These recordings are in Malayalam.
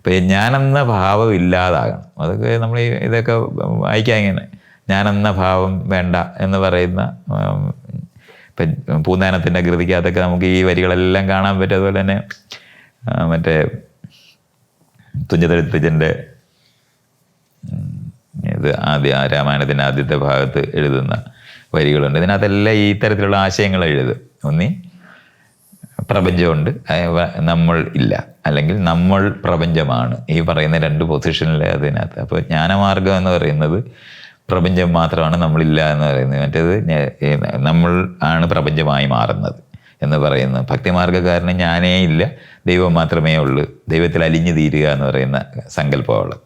അപ്പോൾ ഞാനെന്ന ഭാവം ഇല്ലാതാകണം. അതൊക്കെ നമ്മൾ ഈ ഇതൊക്കെ വായിക്കാൻ ഇങ്ങനെ ഞാനെന്ന ഭാവം വേണ്ട എന്ന് പറയുന്ന ഇപ്പം പൂന്താനത്തിന്റെ കൃതിക്കകത്തൊക്കെ നമുക്ക് ഈ വരികളെല്ലാം കാണാൻ പറ്റും. അതുപോലെ തന്നെ മറ്റേ തുഞ്ചത്തെഴുത്തച്ഛന്റെ ഇത് ആദ്യ രാമായണത്തിന്റെ ആദ്യത്തെ ഭാഗത്ത് എഴുതുന്ന വരികളുണ്ട്. ഇതിനകത്തെല്ലാം ഈ തരത്തിലുള്ള ആശയങ്ങൾ എഴുതും. ഒന്നി പ്രപഞ്ചമുണ്ട്. നമ്മൾ ഇല്ല. അല്ലെങ്കിൽ നമ്മൾ പ്രപഞ്ചമാണ്. ഈ പറയുന്ന രണ്ട് പൊസിഷനിൽ അതിനകത്ത്. അപ്പോൾ ജ്ഞാനമാർഗം എന്ന് പറയുന്നത് പ്രപഞ്ചം മാത്രമാണ് നമ്മളില്ല എന്ന് പറയുന്നത്. മറ്റേത് നമ്മൾ ആണ് പ്രപഞ്ചമായി മാറുന്നത് എന്ന് പറയുന്നത് ഭക്തിമാർഗക്കാരന് ഞാനേ ഇല്ല. ദൈവം മാത്രമേ ഉള്ളൂ. ദൈവത്തിൽ അലിഞ്ഞു തീരുക എന്ന് പറയുന്ന സങ്കല്പമുള്ളത്.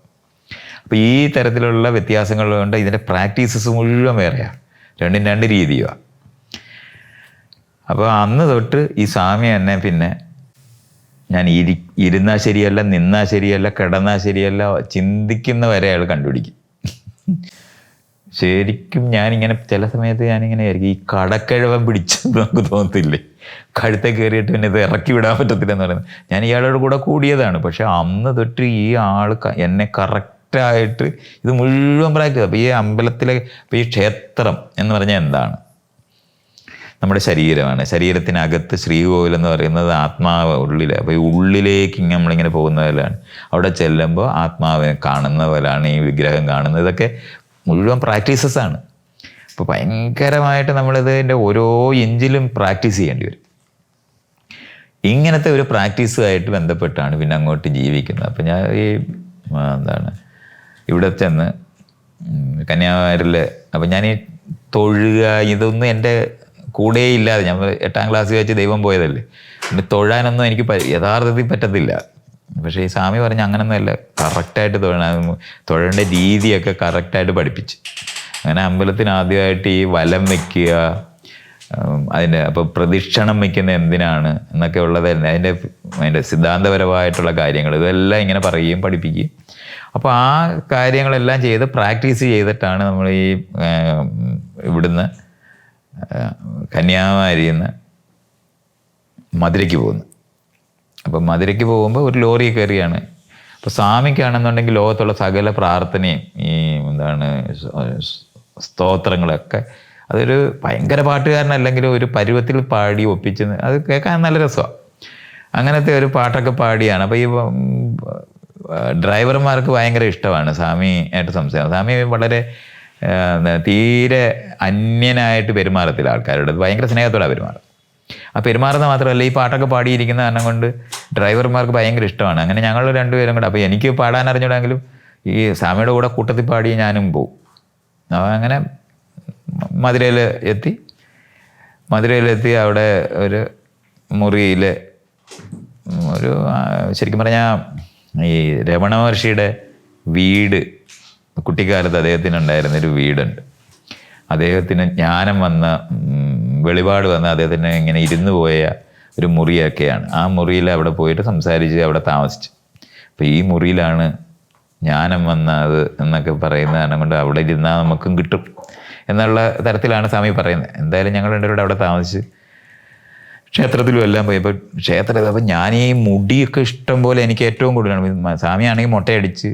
അപ്പോൾ ഈ തരത്തിലുള്ള വ്യത്യാസങ്ങൾ കൊണ്ട് ഇതിന്റെ പ്രാക്ടീസസ് മുഴുവൻ വേറെയാണ് രണ്ടും രണ്ട് രീതിയുമാണ് അപ്പോൾ അന്ന് തൊട്ട് ഈ സ്വാമി എന്നെ പിന്നെ ഞാൻ ഇരി ഇരുന്നാൽ ശരിയല്ല നിന്നാൽ ശരിയല്ല കിടന്നാൽ ശരിയല്ല ചിന്തിക്കുന്ന വരെ അയാൾ കണ്ടുപിടിക്കും. ശരിക്കും ഞാനിങ്ങനെ ചില സമയത്ത് ഞാനിങ്ങനെ ആയിരിക്കും. ഈ കടക്കിഴവൻ പിടിച്ചെന്ന് നമുക്ക് തോന്നത്തില്ലേ? കഴുത്തെ കയറിയിട്ട് പിന്നെ ഇത് ഇറക്കി വിടാൻ പറ്റത്തില്ലെന്ന് പറയുന്നത്. ഞാൻ ഇയാളോട് കൂടെ കൂടിയതാണ്. പക്ഷെ അന്ന് തൊട്ട് ഈ ആൾ എന്നെ കറക്റ്റായിട്ട് ഇത് മുഴുവൻ പ്രാക്ടീസ് അപ്പോൾ ഈ അമ്പലത്തിലെ അപ്പോൾ ഈ ക്ഷേത്രം എന്ന് പറഞ്ഞാൽ എന്താണ്? നമ്മുടെ ശരീരമാണ്. ശരീരത്തിനകത്ത് ശ്രീകോവിൽ എന്ന് പറയുന്നത് ആത്മാവ് ഉള്ളിൽ അപ്പോൾ ഈ ഉള്ളിലേക്ക് ഇങ്ങനെ നമ്മളിങ്ങനെ പോകുന്ന പോലെയാണ് അവിടെ ചെല്ലുമ്പോൾ ആത്മാവിനെ കാണുന്ന പോലെയാണ് ഈ വിഗ്രഹം കാണുന്നത്. ഇതൊക്കെ മുഴുവൻ പ്രാക്ടീസസ് ആണ്. അപ്പോൾ ഭയങ്കരമായിട്ട് നമ്മളിതിന്റെ ഓരോ ഇഞ്ചിലും പ്രാക്ടീസ് ചെയ്യേണ്ടി വരും. ഇങ്ങനത്തെ ഒരു പ്രാക്ടീസുമായിട്ട് ബന്ധപ്പെട്ടാണ് പിന്നെ അങ്ങോട്ട് ജീവിക്കുന്നത്. അപ്പം ഞാൻ ഈ എന്താണ് ഇവിടെ ചെന്ന് കന്യാകുമാരിൽ അപ്പം ഞാൻ ഈ തൊഴുക ഇതൊന്നും എന്റെ കൂടെ ഇല്ലാതെ ഞാൻ എട്ടാം ക്ലാസ് വെച്ച് ദൈവം പോയതല്ലേ. പിന്നെ തൊഴാനൊന്നും എനിക്ക് യഥാർത്ഥത്തിൽ പറ്റത്തില്ല. പക്ഷേ ഈ സ്വാമി പറഞ്ഞ അങ്ങനൊന്നുമല്ല. കറക്റ്റായിട്ട് തൊഴണം തൊഴേണ്ട രീതിയൊക്കെ കറക്റ്റായിട്ട് പഠിപ്പിച്ച്. അങ്ങനെ അമ്പലത്തിന് ആദ്യമായിട്ട് ഈ വലം വെക്കുക അതിന്റെ അപ്പോൾ പ്രദക്ഷിണം വയ്ക്കുന്ന എന്തിനാണ് എന്നൊക്കെ ഉള്ളത് അതിന്റെ അതിന്റെ സിദ്ധാന്തപരമായിട്ടുള്ള കാര്യങ്ങൾ ഇതെല്ലാം ഇങ്ങനെ പറയുകയും പഠിപ്പിക്കുകയും. അപ്പോൾ ആ കാര്യങ്ങളെല്ലാം ചെയ്ത് പ്രാക്ടീസ് ചെയ്തിട്ടാണ് നമ്മൾ ഈ ഇവിടുന്ന് കന്യാകുമാരിയിൽ നിന്ന് മധുരയ്ക്ക് പോകുന്നു. അപ്പം മധുരയ്ക്ക് പോകുമ്പോൾ ഒരു ലോറി കയറിയാണ്. അപ്പോൾ സ്വാമിക്കാണെന്നുണ്ടെങ്കിൽ ലോകത്തുള്ള സകല പ്രാർത്ഥനയും ഈ എന്താണ് സ്തോത്രങ്ങളൊക്കെ അതൊരു ഭയങ്കര പാട്ടുകാരനല്ലെങ്കിലും ഒരു പരുവത്തിൽ പാടി ഒപ്പിച്ച് അത് കേൾക്കാൻ നല്ല രസമാണ് അങ്ങനത്തെ ഒരു പാട്ടൊക്കെ പാടിയാണ്. അപ്പോൾ ഈ ഡ്രൈവർമാർക്ക് ഭയങ്കര ഇഷ്ടമാണ് സ്വാമി ആയിട്ട് സംസാരം. സ്വാമി വളരെ തീരെ അന്യനായിട്ട് പെരുമാറത്തില്ല ആൾക്കാരോട്. ഭയങ്കര സ്നേഹത്തോടെ പെരുമാറും. ആ പെരുമാറുന്ന മാത്രമല്ല ഈ പാട്ടൊക്കെ പാടിയിരിക്കുന്ന കാരണം കൊണ്ട് ഡ്രൈവർമാർക്ക് ഭയങ്കര ഇഷ്ടമാണ്. അങ്ങനെ ഞങ്ങൾ രണ്ടുപേരും കൂടെ അപ്പോൾ എനിക്ക് പാടാൻ അറിഞ്ഞൂടെങ്കിലും ഈ സ്വാമിയുടെ കൂടെ കൂട്ടത്തിൽ പാടി ഞാനും പോവും. അങ്ങനെ മധുരയിൽ എത്തി. മധുരയിലെത്തി അവിടെ ഒരു മുറിയിൽ ഒരു ശരിക്കും പറഞ്ഞാൽ ഈ രമണ മഹർഷിയുടെ വീട് കുട്ടിക്കാലത്ത് അദ്ദേഹത്തിനുണ്ടായിരുന്ന ഒരു വീടുണ്ട്. അദ്ദേഹത്തിന് ജ്ഞാനം വന്ന വെളിപാട് വന്ന അദ്ദേഹത്തിന് ഇങ്ങനെ ഇരുന്ന് പോയ ഒരു മുറിയൊക്കെയാണ്. ആ മുറിയിൽ അവിടെ പോയിട്ട് സംസാരിച്ച് അവിടെ താമസിച്ചു. അപ്പോൾ ഈ മുറിയിലാണ് ജ്ഞാനം വന്നത് എന്നൊക്കെ പറയുന്ന കാരണം കൊണ്ട് അവിടെ ഇരുന്നാൽ നമുക്കും കിട്ടും എന്നുള്ള തരത്തിലാണ് സ്വാമി പറയുന്നത്. എന്തായാലും ഞങ്ങൾ രണ്ടുപേരും അവിടെ താമസിച്ച് ക്ഷേത്രത്തിലും എല്ലാം പോയി. അപ്പോൾ ക്ഷേത്രത്തിൽ അപ്പം ഞാൻ ഈ മുടിയൊക്കെ ഇഷ്ടം പോലെ എനിക്ക് ഏറ്റവും കൂടുതലാണ്. സ്വാമിയാണെങ്കിൽ മുട്ടയടിച്ച്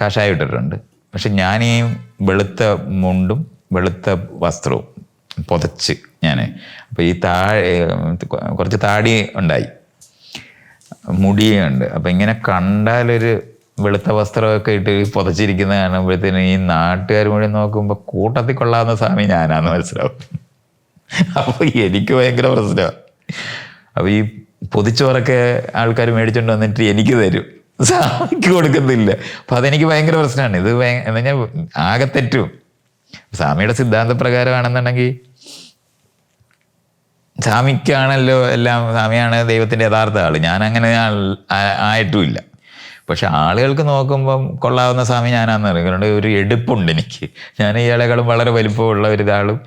കാഷായം ഇട്ടിട്ടുണ്ട്. പക്ഷെ ഞാൻ ഈ വെളുത്ത മുണ്ടും വെളുത്ത വസ്ത്രവും പുതച്ച് ഞാൻ അപ്പോൾ ഈ താഴെ കുറച്ച് താടി ഉണ്ടായി. മുടിയുണ്ട്. അപ്പം ഇങ്ങനെ കണ്ടാലൊരു വെളുത്ത വസ്ത്രമൊക്കെ ഇട്ട് പുതച്ചിരിക്കുന്നത് കാണുമ്പോഴത്തേന് ഈ നാട്ടുകാർ മുഴുവൻ നോക്കുമ്പോൾ കൂട്ടത്തിൽ കൊള്ളാവുന്ന സ്വാമി ഞാനാന്ന് മനസ്സിലാവും. അപ്പോൾ എനിക്ക് ഭയങ്കര പ്രശ്നമാണ് അപ്പോൾ ഈ പൊതിച്ചോറൊക്കെ ആൾക്കാർ മേടിച്ചുകൊണ്ട് വന്നിട്ട് എനിക്ക് തരും. സ്വാമിക്ക് കൊടുക്കുന്നില്ല. അപ്പം അതെനിക്ക് ഭയങ്കര പ്രശ്നമാണ്. ഇത് എന്ന് പറഞ്ഞാൽ ആകെ തെറ്റും. സ്വാമിയുടെ സിദ്ധാന്ത പ്രകാരമാണെന്നുണ്ടെങ്കിൽ സ്വാമിക്കാണല്ലോ എല്ലാം സ്വാമിയാണ് ദൈവത്തിന്റെ യഥാർത്ഥ ആൾ ഞാൻ അങ്ങനെ ആയിട്ടുമില്ല. പക്ഷെ ആളുകൾക്ക് നോക്കുമ്പം കൊള്ളാവുന്ന സ്വാമി ഞാനാന്ന് പറയും. ഒരു എടുപ്പുണ്ട് എനിക്ക്. ഞാൻ ഇയാളെക്കാളും വളരെ വലിപ്പമുള്ള ഒരിതാളും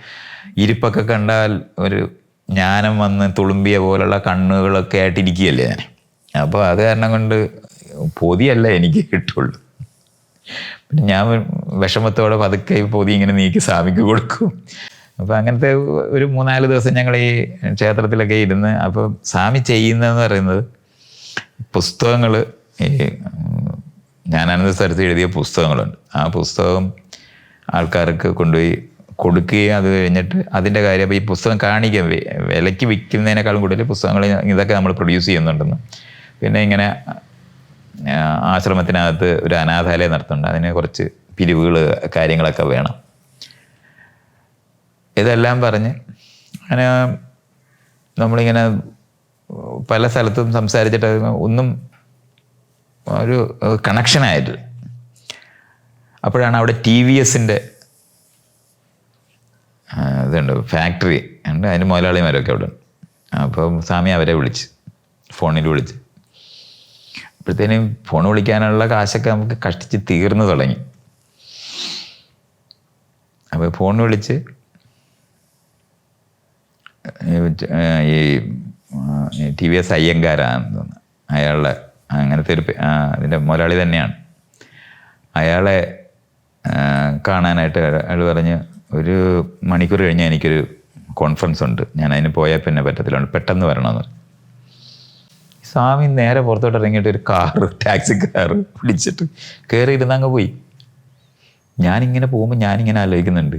ഇരിപ്പൊക്കെ കണ്ടാൽ ഒരു ജ്ഞാനം വന്ന് തുളുമ്പിയ പോലുള്ള കണ്ണുകളൊക്കെ ആയിട്ടിരിക്കുകയല്ലേ ഞാൻ അപ്പോൾ അത് കാരണം കൊണ്ട് പൊതിയല്ല എനിക്ക് കിട്ടുള്ളൂ. പിന്നെ ഞാൻ വിഷമത്തോടെ പതുക്കെ പൊതി ഇങ്ങനെ നീക്കി സ്വാമിക്ക് കൊടുക്കും. അപ്പോൾ അങ്ങനത്തെ ഒരു മൂന്നാൽ ദിവസം ഞങ്ങൾ ഈ ക്ഷേത്രത്തിലൊക്കെ ഇരുന്ന് അപ്പോൾ സ്വാമി ചെയ്യുന്നതെന്ന് പറയുന്നത് പുസ്തകങ്ങൾ ഈ ജ്ഞാനാനന്ദ സ്ഥലത്ത് എഴുതിയ പുസ്തകങ്ങളുണ്ട്. ആ പുസ്തകം ആൾക്കാർക്ക് കൊണ്ടുപോയി കൊടുക്കുകയും അത് കഴിഞ്ഞിട്ട് അതിന്റെ കാര്യം അപ്പോൾ ഈ പുസ്തകം കാണിക്കാൻ വെ- വിലയ്ക്ക് വിൽക്കുന്നതിനേക്കാളും കൂടുതൽ പുസ്തകങ്ങൾ ഇതൊക്കെ നമ്മൾ പ്രൊഡ്യൂസ് ചെയ്യുന്നുണ്ടെന്ന്. പിന്നെ ഇങ്ങനെ ആശ്രമത്തിനകത്ത് ഒരു അനാഥാലയം നടത്തുന്നുണ്ട്. അതിന് കുറച്ച് പിരിവുകൾ കാര്യങ്ങളൊക്കെ വേണം. ഇതെല്ലാം പറഞ്ഞ് അങ്ങനെ നമ്മളിങ്ങനെ പല സ്ഥലത്തും സംസാരിച്ചിട്ട് ഒന്നും ഒരു കണക്ഷനായത് അപ്പോഴാണ് അവിടെ ടി വി എസിന്റെ ഇതുണ്ട് ഫാക്ടറി ഉണ്ട് അതിന് മുതലാളിമാരൊക്കെ അവിടെ ഉണ്ട്. അപ്പം സ്വാമി അവരെ വിളിച്ച് ഫോണിൽ വിളിച്ച്. അപ്പോഴത്തേനും ഫോൺ വിളിക്കാനുള്ള കാശൊക്കെ നമുക്ക് കഷ്ടിച്ച് തീർന്നു തുടങ്ങി. അപ്പോൾ ഫോൺ വിളിച്ച് ഈ ടി വി എസ് അയ്യങ്കാരാണെന്ന് തോന്നുന്നു. അയാളുടെ അങ്ങനത്തെ ഒരു അതിന്റെ മുതലാളി തന്നെയാണ്. അയാളെ കാണാനായിട്ട് അയാൾ പറഞ്ഞ് ഒരു മണിക്കൂർ കഴിഞ്ഞാൽ എനിക്കൊരു കോൺഫറൻസ് ഉണ്ട്. ഞാൻ അതിന് പോയാൽ പിന്നെ പറ്റത്തില്ല. പെട്ടെന്ന് വരണമെന്ന് പറഞ്ഞു. സ്വാമി നേരെ പുറത്തോട്ട് ഇറങ്ങിയിട്ട് ഒരു കാറ് ടാക്സി കാറ് പിടിച്ചിട്ട് കയറി ഇരുന്ന് അങ്ങ് പോയി. ഞാനിങ്ങനെ പോകുമ്പോൾ ഞാനിങ്ങനെ ആലോചിക്കുന്നുണ്ട്.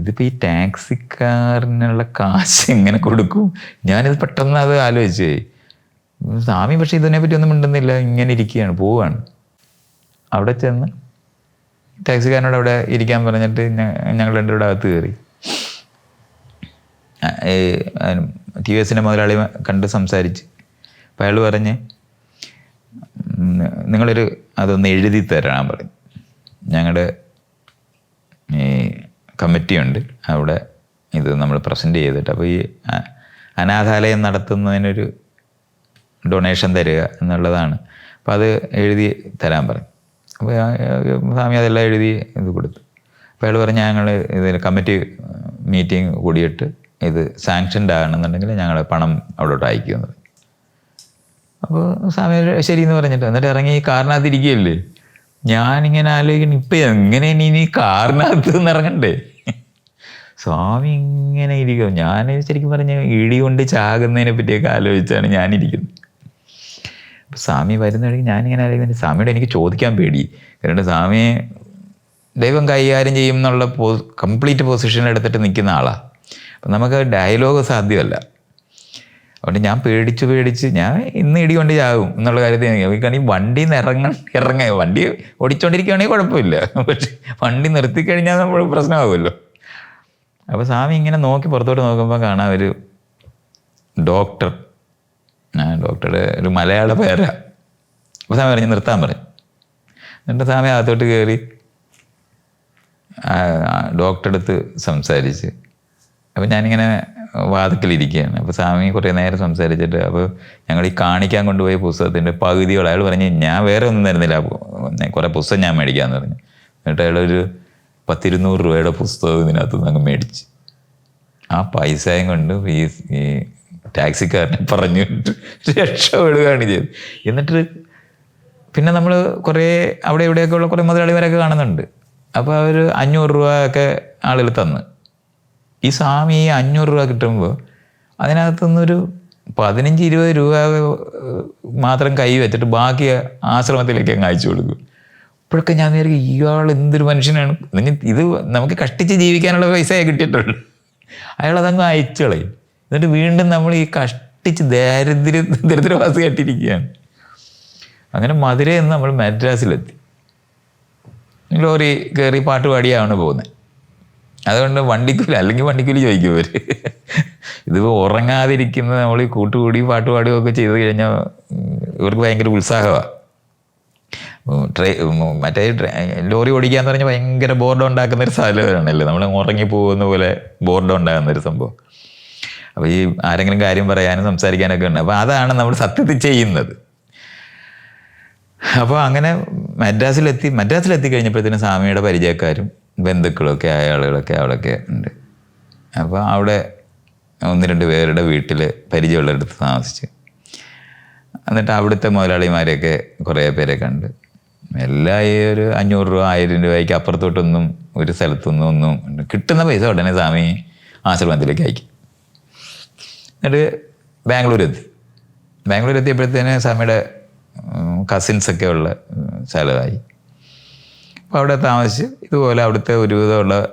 ഇതിപ്പോൾ ഈ ടാക്സിക്കാരനുള്ള കാശ് എങ്ങനെ കൊടുക്കും? ഞാനിത് പെട്ടെന്ന് അത് ആലോചിച്ചേ സ്വാമി പക്ഷേ ഇതിനെപ്പറ്റി ഒന്നും മിണ്ടുന്നില്ല. ഇങ്ങനെ ഇരിക്കുകയാണ് പോവുകയാണ്. അവിടെ ചെന്ന് ടാക്സിക്കാരനോട് അവിടെ ഇരിക്കാൻ പറഞ്ഞിട്ട് ഞങ്ങൾ രണ്ടും കൂടെ അകത്ത് കയറി. ടി വി എസിന്റെ മുതലാളി കണ്ട് സംസാരിച്ച് അപ്പോൾ അയാൾ പറഞ്ഞ് നിങ്ങളൊരു അതൊന്ന് എഴുതി തരാൻ പറഞ്ഞു. ഞങ്ങളുടെ ഈ കമ്മിറ്റിയുണ്ട് അവിടെ ഇത് നമ്മൾ പ്രസന്റ് ചെയ്തിട്ട് അപ്പോൾ ഈ അനാഥാലയം നടത്തുന്നതിനൊരു ഡൊണേഷൻ തരിക എന്നുള്ളതാണ്. അപ്പോൾ അത് എഴുതി തരാൻ പറഞ്ഞു. അപ്പോൾ സ്വാമി അതെല്ലാം എഴുതി ഇത് കൊടുത്തു. അപ്പോൾ അയാൾ പറഞ്ഞ് ഞങ്ങൾ ഇതിന് കമ്മിറ്റി മീറ്റിംഗ് കൂടിയിട്ട് ഇത് സാങ്ഷൻഡ് ആകണമെന്നുണ്ടെങ്കിൽ ഞങ്ങൾ പണം അവിടോട്ട് അയക്കുമെന്ന് പറഞ്ഞു. അപ്പോൾ സമയം ശരി എന്ന് പറഞ്ഞിട്ട് എന്നിട്ട് ഇറങ്ങി കാറിനകത്ത് ഇരിക്കുകയല്ലേ? ഞാനിങ്ങനെ ആലോചിക്കണം ഇപ്പം എങ്ങനെ ഇനി ഇനി കാറിനകത്ത് നിന്ന് ഇറങ്ങണ്ടേ? സ്വാമി ഇങ്ങനെ ഇരിക്കും ഞാൻ ശരിക്കും പറഞ്ഞ ഇടി കൊണ്ട് ചാകുന്നതിനെ പറ്റിയൊക്കെ ആലോചിച്ചാണ് ഞാനിരിക്കുന്നത്. അപ്പോൾ സ്വാമി വരുന്ന വഴിക്ക് ഞാനിങ്ങനെ ആലോചിക്കുന്നത് സ്വാമിയോട് എനിക്ക് ചോദിക്കാൻ പേടി. കാരണം സ്വാമിയെ ദൈവം കൈകാര്യം ചെയ്യും എന്നുള്ള പോ കംപ്ലീറ്റ് പൊസിഷൻ എടുത്തിട്ട് നിൽക്കുന്ന ആളാണ് അപ്പം നമുക്ക് ഡയലോഗ് സാധ്യമല്ല. അതുകൊണ്ട് ഞാൻ പേടിച്ച് പേടിച്ച് ഞാൻ ഇന്ന് ഇടി കൊണ്ട് ചാകും എന്നുള്ള കാര്യത്തിൽ എനിക്ക് കാരണം ഈ നിന്ന് ഇറങ്ങ ഇറങ്ങ വണ്ടി ഓടിച്ചോണ്ടിരിക്കുകയാണെങ്കിൽ കുഴപ്പമില്ല. പക്ഷെ വണ്ടി നിർത്തിക്കഴിഞ്ഞാൽ നമ്മൾ പ്രശ്നമാകുമല്ലോ. അപ്പോൾ സ്വാമി ഇങ്ങനെ നോക്കി പുറത്തോട്ട് നോക്കുമ്പോൾ കാണാം ഒരു ഡോക്ടർ. ഡോക്ടറുടെ ഒരു മലയാള പേരാ. അപ്പോൾ സ്വാമി പറഞ്ഞു നിർത്താൻ പറഞ്ഞു എന്നിട്ട് സ്വാമി അകത്തോട്ട് കയറി ഡോക്ടറെടുത്ത് സംസാരിച്ച് അപ്പോൾ ഞാനിങ്ങനെ വാദത്തിലിരിക്കുകയാണ് അപ്പോൾ സ്വാമി കുറേ നേരം സംസാരിച്ചിട്ട് അപ്പോൾ ഞങ്ങൾ ഈ കാണിക്കാൻ കൊണ്ടുപോയ പുസ്തകത്തിന്റെ പകുതിയോളം അയാൾ പറഞ്ഞ് ഞാൻ വേറെ ഒന്നും തരുന്നില്ല കുറേ പുസ്തകം ഞാൻ മേടിക്കാമെന്ന് പറഞ്ഞു. എന്നിട്ട് അയാളൊരു പത്തിരുന്നൂറ് രൂപയുടെ പുസ്തകം ഇതിനകത്ത് നിന്ന് അങ്ങ് മേടിച്ച്. ആ പൈസയും കൊണ്ട് ഈ ഈ ടാക്സിക്കാരനെ പറഞ്ഞു രക്ഷപ്പെടുകയാണ് ചെയ്തത്. എന്നിട്ട് പിന്നെ നമ്മൾ കുറേ അവിടെ ഇവിടെയൊക്കെ ഉള്ള കുറേ മുതലാളിമാരൊക്കെ കാണുന്നുണ്ട്. അപ്പോൾ അവർ അഞ്ഞൂറ് രൂപ ഒക്കെ ആളുകൾ തന്ന്. ഈ സ്വാമി ഈ അഞ്ഞൂറ് രൂപ കിട്ടുമ്പോൾ അതിനകത്തുനിന്നൊരു പതിനഞ്ച് ഇരുപത് രൂപ മാത്രം കൈ വെച്ചിട്ട് ബാക്കി ആശ്രമത്തിലേക്ക് അങ്ങ് അയച്ചു കൊടുക്കും. ഇപ്പോഴൊക്കെ ഞാൻ വിചാരിക്കും ഇയാൾ എന്തൊരു മനുഷ്യനാണ്? നിങ്ങൾ ഇത് നമുക്ക് കഷ്ടിച്ച് ജീവിക്കാനുള്ള പൈസയെ കിട്ടിയിട്ടുള്ളൂ. അയാൾ അതങ്ങ് അയച്ചു കളയും. എന്നിട്ട് വീണ്ടും നമ്മൾ ഈ കഷ്ടിച്ച് ദാരിദ്ര്യ ദരിദ്രവാസിയായിട്ടിരിക്കുകയാണ് അങ്ങനെ മധുരയിൽ നിന്ന് നമ്മൾ മദ്രാസിലെത്തി. ലോറി കയറി പാട്ട് പാടിയാണ് പോകുന്നത്. അതുകൊണ്ട് വണ്ടിക്കൂലി അല്ലെങ്കിൽ വണ്ടിക്കൂലി ചോദിക്കും ഇവർ ഇതിപ്പോൾ ഉറങ്ങാതിരിക്കുന്ന നമ്മൾ കൂട്ടുകൂടി പാട്ട് ഒക്കെ ചെയ്ത് കഴിഞ്ഞാൽ ഇവർക്ക് ഭയങ്കര ഉത്സാഹമാണ് ട്രെ മറ്റേ ലോറി ഓടിക്കാന്ന് പറഞ്ഞാൽ ഭയങ്കര ബോർഡ് ഉണ്ടാക്കുന്ന ഒരു സാധനമാണല്ലേ നമ്മൾ ഉറങ്ങി പോകുന്ന പോലെ ബോർഡ് ഉണ്ടാകുന്ന ഒരു സംഭവം. അപ്പോൾ ഈ ആരെങ്കിലും കാര്യം പറയാനും സംസാരിക്കാനൊക്കെ ഉണ്ട്. അപ്പോൾ അതാണ് നമ്മൾ സത്യത്തിൽ ചെയ്യുന്നത്. അപ്പോൾ അങ്ങനെ മദ്രാസിലെത്തി മദ്രാസിലെത്തി കഴിഞ്ഞപ്പോഴത്തേനും സ്വാമിയുടെ പരിചയക്കാരും ബന്ധുക്കളൊക്കെ ആയ ആളുകളൊക്കെ അവിടെയൊക്കെ ഉണ്ട്. അപ്പോൾ അവിടെ ഒന്ന് രണ്ട് പേരുടെ വീട്ടിൽ പരിചയമുള്ളവരടുത്ത് താമസിച്ച്. എന്നിട്ട് അവിടുത്തെ മുതലാളിമാരെയൊക്കെ കുറേ പേരെ കണ്ട്. എല്ലാം ഈ ഒരു അഞ്ഞൂറ് രൂപ ആയിരം രൂപയ്ക്ക് അപ്പുറത്തോട്ടൊന്നും ഒരു സ്ഥലത്തൊന്നും ഒന്നും കിട്ടുന്ന പൈസ ഉടനെ സ്വാമി ആശ്രമത്തിലേക്ക് അയക്കും. എന്നിട്ട് ബാംഗ്ലൂർ എത്തി. ബാംഗ്ലൂർ എത്തിയപ്പോഴത്തേന് സ്വാമിയുടെ കസിൻസൊക്കെ ഉള്ള സ്ഥലമായി. അപ്പോൾ അവിടെ താമസിച്ച് ഇതുപോലെ അവിടുത്തെ ഒരുവിധമുള്ള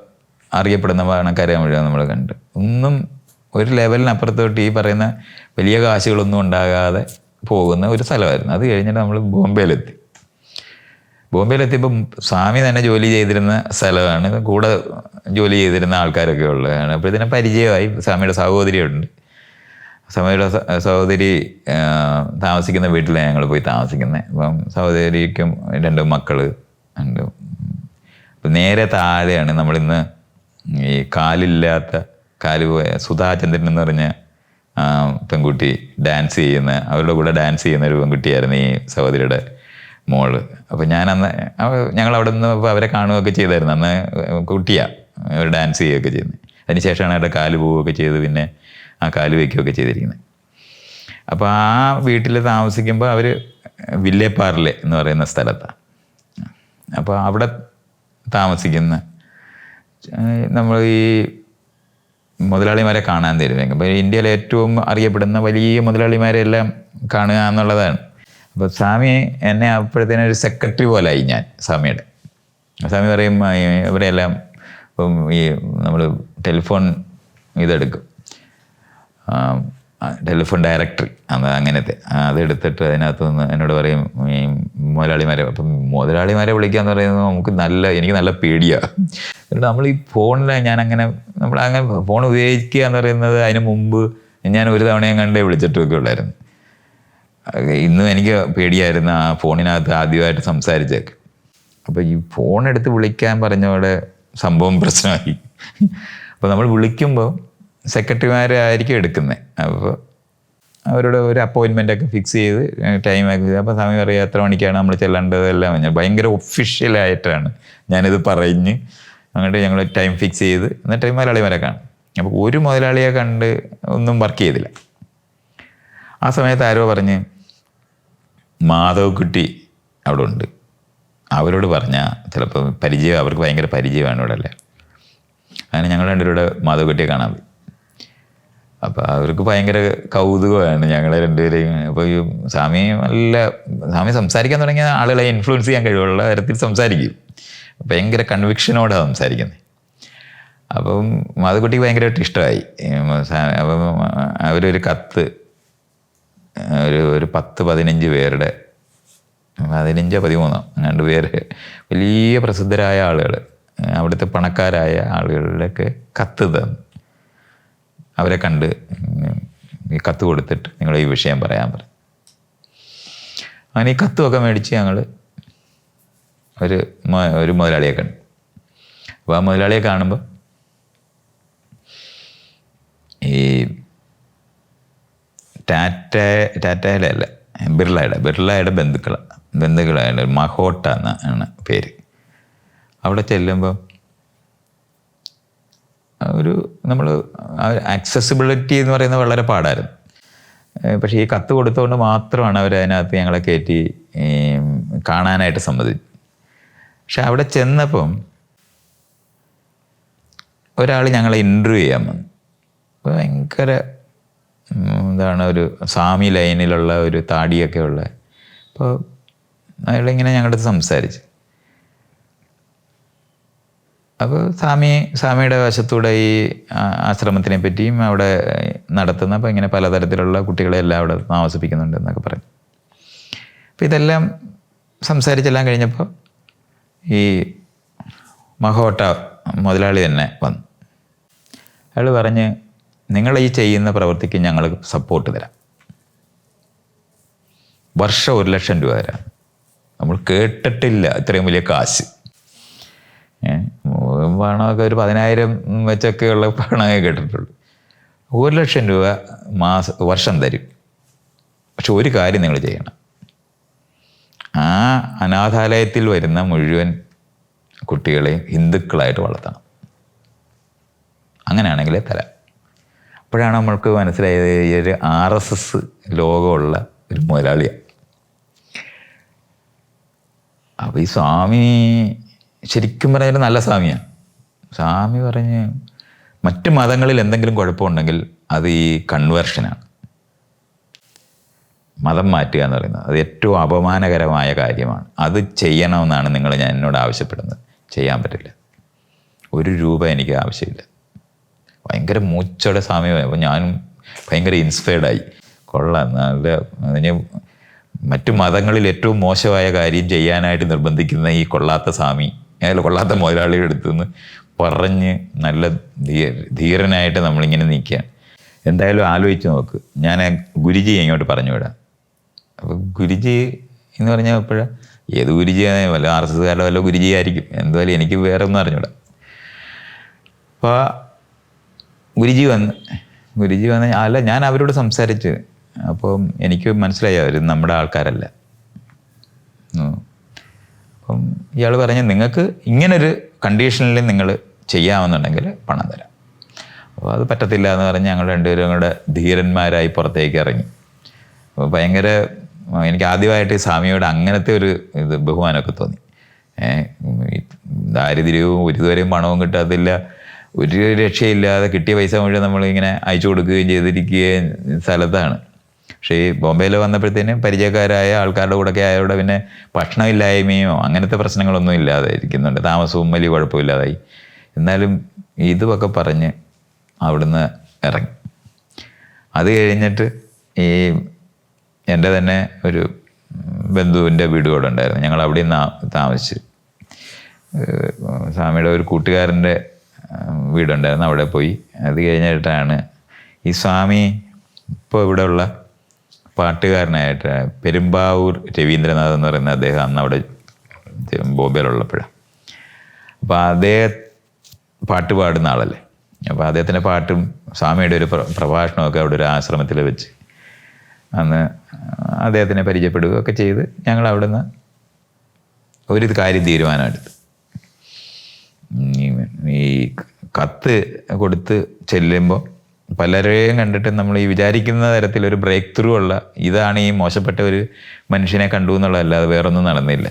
അറിയപ്പെടുന്ന പണക്കാരെ മുഴുവൻ നമ്മൾ കണ്ട്. ഒന്നും ഒരു ലെവലിനപ്പുറത്തോട്ട് ഈ പറയുന്ന വലിയ കാശുകളൊന്നും ഉണ്ടാകാതെ പോകുന്ന ഒരു സ്ഥലമായിരുന്നു. അത് കഴിഞ്ഞിട്ട് നമ്മൾ ബോംബെയിലെത്തി. ബോംബെയിലെത്തിയപ്പം സ്വാമി തന്നെ ജോലി ചെയ്തിരുന്ന സ്ഥലമാണ്. കൂടെ ജോലി ചെയ്തിരുന്ന ആൾക്കാരൊക്കെ ഉള്ളതാണ്. അപ്പോൾ ഇതിനെ പരിചയമായി. സ്വാമിയുടെ സഹോദരിയുണ്ട്. സ്വാമിയുടെ സഹോദരി താമസിക്കുന്ന വീട്ടിലാണ് ഞങ്ങൾ പോയി താമസിക്കുന്നത് അപ്പം സഹോദരിക്കും രണ്ട് മക്കൾ ഉണ്ട്. നേരെ താഴെയാണ് നമ്മളിന്ന് ഈ കാലില്ലാത്ത കാൽ സുധാചന്ദ്രൻ എന്ന് പറഞ്ഞ പെൺകുട്ടി ഡാൻസ് ചെയ്യുന്ന അവരുടെ കൂടെ ഡാൻസ് ചെയ്യുന്ന ഒരു പെൺകുട്ടിയായിരുന്നു ഈ സഹോദരിയുടെ മോൾ. അപ്പോൾ ഞാൻ അന്ന് ഞങ്ങൾ അവിടെ നിന്ന് അവരെ കാണുകയൊക്കെ ചെയ്തായിരുന്നു. അന്ന് കുട്ടിയാണ് അവർ ഡാൻസ് ചെയ്യുകയൊക്കെ ചെയ്യുന്നത് അതിനുശേഷമാണ് അവരുടെ കാൽ പോവുകയൊക്കെ ചെയ്ത് പിന്നെ ആ കാൽ വയ്ക്കുകയൊക്കെ ചെയ്തിരിക്കുന്നത് അപ്പോൾ ആ വീട്ടിൽ താമസിക്കുമ്പോൾ അവർ വില്ലേപ്പാറിലെ എന്ന് പറയുന്ന സ്ഥലത്താണ് അപ്പോൾ അവിടെ താമസിക്കുന്ന. നമ്മൾ ഈ മുതലാളിമാരെ കാണാൻ തരുമെങ്കിൽ അപ്പോൾ ഇന്ത്യയിലെ ഏറ്റവും അറിയപ്പെടുന്ന വലിയ മുതലാളിമാരെ എല്ലാം കാണുക എന്നുള്ളതാണ്. അപ്പോൾ സ്വാമി എന്നെ അപ്പോഴത്തേനും ഒരു സെക്രട്ടറി പോലായി ഞാൻ സ്വാമിയുടെ. സ്വാമി പറയും "ആ, ഇവരെല്ലാം ഇപ്പം ഈ നമ്മൾ ടെലിഫോൺ ഇതെടുക്കും. ടെലിഫോൺ ഡയറക്ടറി അങ്ങനത്തെ അതെടുത്തിട്ട് അതിനകത്ത് നിന്ന് എന്നോട് പറയും ഈ മുതലാളിമാരെ അപ്പം മുതലാളിമാരെ വിളിക്കാന്ന് പറയുന്നത് നമുക്ക് നല്ല എനിക്ക് നല്ല പേടിയാണ് എന്നിട്ട് നമ്മൾ ഈ ഫോണിൽ ഞാൻ അങ്ങനെ നമ്മൾ അങ്ങനെ ഫോൺ ഉപയോഗിക്കുക എന്ന് പറയുന്നത് അതിന് മുമ്പ് ഞാൻ ഒരു തവണയും കണ്ടേ വിളിച്ചിട്ടൊക്കെ ഉള്ളായിരുന്നു. ഇന്നും എനിക്ക് പേടിയായിരുന്നു ആ ഫോണിനകത്ത് ആദ്യമായിട്ട് സംസാരിച്ചേക്ക് അപ്പോൾ ഈ ഫോൺ എടുത്ത് വിളിക്കാൻ പറഞ്ഞ പോലെ സംഭവം പ്രശ്നമായി. അപ്പോൾ നമ്മൾ വിളിക്കുമ്പോൾ സെക്രട്ടറിമാരായിരിക്കും എടുക്കുന്നത് അപ്പോൾ അവരോട് ഒരു അപ്പോയിൻമെന്റ് ഒക്കെ ഫിക്സ് ചെയ്ത് ടൈമൊക്കെ അപ്പോൾ സമയം അറിയാം എത്ര മണിക്കാണ് നമ്മൾ ചെല്ലേണ്ടത് എല്ലാം. ഞാൻ ഭയങ്കര ഒഫീഷ്യലായിട്ടാണ് ഞാനിത് പറഞ്ഞ് അങ്ങോട്ട് ഞങ്ങൾ ടൈം ഫിക്സ് ചെയ്ത് എന്നിട്ട് മലയാളിമാരെ കാണും. അപ്പോൾ ഒരു മുതലാളിയെ കണ്ട് ഒന്നും വർക്ക് ചെയ്തില്ല. ആ സമയത്ത് ആരോ പറഞ്ഞ് മാധവക്കുട്ടി അവിടെ ഉണ്ട്. അവരോട് പറഞ്ഞാൽ ചിലപ്പോൾ പരിചയം അവർക്ക് ഭയങ്കര പരിചയമാണ് ഇവിടെ അല്ലേ? അങ്ങനെ ഞങ്ങൾ രണ്ടുപേരുടെ മാധവക്കുട്ടിയെ കാണാൻ പോയി. അപ്പോൾ അവർക്ക് ഭയങ്കര കൗതുകമാണ് ഞങ്ങളെ രണ്ടുപേരെയും. അപ്പോൾ ഈ സ്വാമി നല്ല സ്വാമി സംസാരിക്കാൻ തുടങ്ങിയ ആളുകളെ ഇൻഫ്ലുവൻസ് ചെയ്യാൻ കഴിവുള്ള തരത്തിൽ സംസാരിക്കും. ഭയങ്കര കൺവിക്ഷനോടെ സംസാരിക്കുന്നത് അപ്പം മാധുക്കുട്ടിക്ക് ഭയങ്കരമായിട്ട് ഇഷ്ടമായി. അപ്പം അവരൊരു കത്ത് ഒരു ഒരു പത്ത് പതിനഞ്ച് പേരുടെ പതിനഞ്ചോ പതിമൂന്നോ അങ്ങാണ്ട് പേര് വലിയ പ്രസിദ്ധരായ ആളുകൾ അവിടുത്തെ പണക്കാരായ ആളുകളിലൊക്കെ കത്ത് തന്നു. അവരെ കണ്ട് ഈ കത്ത് കൊടുത്തിട്ട് നിങ്ങൾ ഈ വിഷയം പറയാൻ പറഞ്ഞു അങ്ങനെ ഈ കത്തുമൊക്കെ മേടിച്ച് ഞങ്ങൾ ഒരു ഒരു മുതലാളിയെ കണ്ടു. അപ്പോൾ ആ മുതലാളിയെ കാണുമ്പോൾ ഈ ടാറ്റ ടാറ്റയുടെ അല്ല ബിർളയുടെ ബിർളയുടെ ബന്ധുക്കളാണ് ബന്ധുക്കളായ മഹോട്ട എന്ന ആണ് പേര്. അവിടെ ചെല്ലുമ്പോൾ ഒരു നമ്മൾ ആക്സസിബിലിറ്റി എന്ന് പറയുന്നത് വളരെ പാടായിരുന്നു. പക്ഷേ ഈ കത്ത് കൊടുത്തുകൊണ്ട് മാത്രമാണ് അവർ അതിനകത്ത് ഞങ്ങളെ കയറ്റി കാണാനായിട്ട് സമ്മതിച്ചു പക്ഷെ അവിടെ ചെന്നപ്പം ഒരാൾ ഞങ്ങളെ ഇന്റർവ്യൂ ചെയ്യാൻ വന്നു. ഭയങ്കര എന്താണ് ഒരു സാമി ലൈനിലുള്ള ഒരു താടിയൊക്കെ ഉള്ള അപ്പോൾ അയാളിങ്ങനെ ഞങ്ങളുടെ അടുത്ത് സംസാരിച്ചു. അപ്പോൾ സ്വാമി സ്വാമിയുടെ വശത്തൂടെ ഈ ആശ്രമത്തിനെ പറ്റിയും അവിടെ നടത്തുന്ന അപ്പോൾ ഇങ്ങനെ പലതരത്തിലുള്ള കുട്ടികളെ എല്ലാം അവിടെ താമസിപ്പിക്കുന്നുണ്ട് എന്നൊക്കെ പറഞ്ഞു. അപ്പോൾ ഇതെല്ലാം സംസാരിച്ചെല്ലാം കഴിഞ്ഞപ്പോൾ ഈ മഹോട്ട മുതലാളി തന്നെ വന്നു. അയാൾ പറഞ്ഞ് നിങ്ങൾ ഈ ചെയ്യുന്ന പ്രവൃത്തിക്ക് ഞങ്ങൾ സപ്പോർട്ട് തരാം. വർഷം ഒരു ലക്ഷം രൂപ തരാം. നമ്മൾ കേട്ടിട്ടില്ല ഇത്രയും വലിയ കാശ്. പണമൊക്കെ ഒരു പതിനായിരം വെച്ചൊക്കെയുള്ള പണമേ കേട്ടിട്ടുള്ളൂ. ഒരു ലക്ഷം രൂപ മാസ വർഷം തരും. പക്ഷെ ഒരു കാര്യം നിങ്ങൾ ചെയ്യണം. ആ അനാഥാലയത്തിൽ വരുന്ന മുഴുവൻ കുട്ടികളെ ഹിന്ദുക്കളായിട്ട് വളർത്തണം. അങ്ങനെയാണെങ്കിൽ തരാം. അപ്പോഴാണ് നമ്മൾക്ക് മനസ്സിലായത് ഈ ഒരു ആർ എസ് എസ് ലോകമുള്ള ഒരു മുതലാളിയാണ് അപ്പോൾ ഈ സ്വാമി ശരിക്കും പറഞ്ഞാൽ നല്ല സ്വാമിയാണ് സ്വാമി പറഞ്ഞ് മറ്റ് മതങ്ങളിൽ എന്തെങ്കിലും കുഴപ്പമുണ്ടെങ്കിൽ അത് ഈ കൺവേർഷനാണ്. മതം മാറ്റുക എന്ന് പറയുന്നത് അത് ഏറ്റവും അപമാനകരമായ കാര്യമാണ്. അത് ചെയ്യണമെന്നാണ് നിങ്ങൾ ഞാൻ എന്നോട് ആവശ്യപ്പെടുന്നത്. ചെയ്യാൻ പറ്റില്ല. ഒരു രൂപ എനിക്ക് ആവശ്യമില്ല. ഭയങ്കര മൂച്ചയുടെ സ്വാമിയായി അപ്പോൾ ഞാനും ഭയങ്കര ഇൻസ്പയർഡായി കൊള്ളാം. നല്ല അതിന് മറ്റു മതങ്ങളിൽ ഏറ്റവും മോശമായ കാര്യം ചെയ്യാനായിട്ട് നിർബന്ധിക്കുന്ന ഈ കൊള്ളാത്ത സ്വാമി അയാൾ കൊള്ളാത്ത മുതലാളിയുടെ അടുത്ത് നിന്ന് പറഞ്ഞ് നല്ല ധീരനായിട്ട് നമ്മളിങ്ങനെ നിൽക്കുക. എന്തായാലും ആലോചിച്ച് നോക്ക്. ഞാൻ ഗുരുജി ഇങ്ങോട്ട് പറഞ്ഞു വിടാം. അപ്പോൾ ഗുരുജി എന്ന് പറഞ്ഞാൽ എപ്പോഴാ? ഏത് ഗുരുജി വല്ല ആർ എസ് എസ്കാരുടെ വല്ല ഗുരുജി ആയിരിക്കും. എന്തായാലും എനിക്ക് വേറെ ഒന്നും അറിഞ്ഞൂടാ. അപ്പോൾ ഗുരുജി വന്ന് ഗുരുജി വന്ന് അല്ല ഞാൻ അവരോട് സംസാരിച്ച്. അപ്പം എനിക്ക് മനസ്സിലായി അവർ നമ്മുടെ ആൾക്കാരല്ല. അപ്പം ഇയാൾ പറഞ്ഞ നിങ്ങൾക്ക് ഇങ്ങനൊരു കണ്ടീഷനിൽ നിങ്ങൾ ചെയ്യാമെന്നുണ്ടെങ്കിൽ പണം തരാം. അപ്പോൾ അത് പറ്റത്തില്ല എന്ന് പറഞ്ഞ് ഞങ്ങൾ രണ്ടുപേരും കൂടെ ധീരന്മാരായി പുറത്തേക്ക് ഇറങ്ങി. അപ്പോൾ ഭയങ്കര എനിക്ക് ആദ്യമായിട്ട് ഈ സ്വാമിയോട് അങ്ങനത്തെ ഒരു ഇത് ബഹുമാനമൊക്കെ തോന്നി. ദാരിദ്ര്യവും ഒരുതുവരെയും പണവും കിട്ടാത്തില്ല ഒരു രക്ഷയില്ലാതെ കിട്ടിയ പൈസ മുഴുവൻ നമ്മളിങ്ങനെ അയച്ചു കൊടുക്കുകയും ചെയ്തിരിക്കുകയും സ്ഥലത്താണ്. പക്ഷേ ഈ ബോംബെയിൽ വന്നപ്പോഴത്തേനും പരിചയക്കാരായ ആൾക്കാരുടെ കൂടെയൊക്കെ ആയതോടെ പിന്നെ ഭക്ഷണമില്ലായ്മയോ അങ്ങനത്തെ പ്രശ്നങ്ങളൊന്നും ഇല്ലാതെ ഇരിക്കുന്നുണ്ട് താമസവും വലിയ കുഴപ്പമില്ലാതായി എന്നാലും ഇതുമൊക്കെ പറഞ്ഞ് അവിടുന്ന് ഇറങ്ങി. അത് കഴിഞ്ഞിട്ട് ഈ എന്റെ തന്നെ ഒരു ബന്ധുവിന്റെ വീട് കൂടെ ഉണ്ടായിരുന്നു. ഞങ്ങൾ അവിടെ നിന്ന് താമസിച്ച്. സ്വാമിയുടെ ഒരു കൂട്ടുകാരന്റെ വീടുണ്ടായിരുന്നു. അവിടെ പോയി. അത് കഴിഞ്ഞിട്ടാണ് ഈ സ്വാമി ഇപ്പോൾ ഇവിടെ ഉള്ള പാട്ടുകാരനായിട്ട് പെരുമ്പാവൂർ രവീന്ദ്രനാഥ് എന്ന് പറയുന്ന അദ്ദേഹം അന്ന് അവിടെ ബോംബെയിലുള്ളപ്പോഴാണ് അപ്പോൾ അദ്ദേഹം പാട്ട് പാടുന്ന ആളല്ലേ? അപ്പോൾ അദ്ദേഹത്തിന്റെ പാട്ടും സ്വാമിയുടെ ഒരു പ്ര- പ്രഭാഷണമൊക്കെ അവിടെ ഒരു ആശ്രമത്തിൽ വെച്ച് അന്ന് അദ്ദേഹത്തിനെ പരിചയപ്പെടുകയൊക്കെ ചെയ്ത് ഞങ്ങൾ അവിടുന്ന് ഒരു കാര്യം തീരുമാനമെടുത്തു. ഈ കത്ത് കൊടുത്ത് ചെല്ലുമ്പോൾ പലരെയും കണ്ടിട്ട് നമ്മൾ ഈ വിചാരിക്കുന്ന തരത്തിലൊരു ബ്രേക്ക് ത്രൂ ഉള്ള ഇതാണ് ഈ മോശപ്പെട്ട ഒരു മനുഷ്യനെ കണ്ടു എന്നുള്ളതല്ലാതെ വേറൊന്നും നടന്നില്ല.